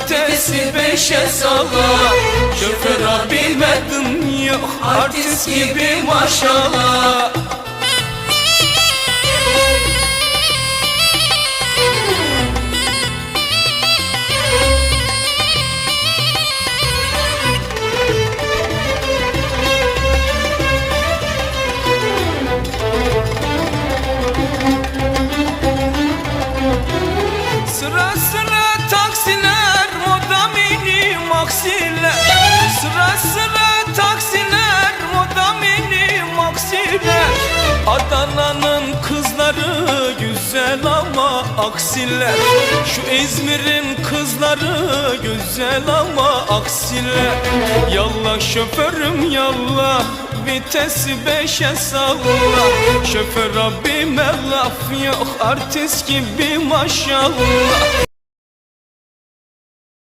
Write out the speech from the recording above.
vitesi beşe salla Şoför abi medin yok. Artist gibi maşallah. Sıra sıra moda mini maksiler Sıra sıra taksiler moda mini maksiler Adana'nın kızları güzel ama aksiler. Şu İzmir'in kızları güzel ama aksiler. Yallah şoförüm yallah vitesi beşe salla. Şoför abime laf yok artist gibi maşallah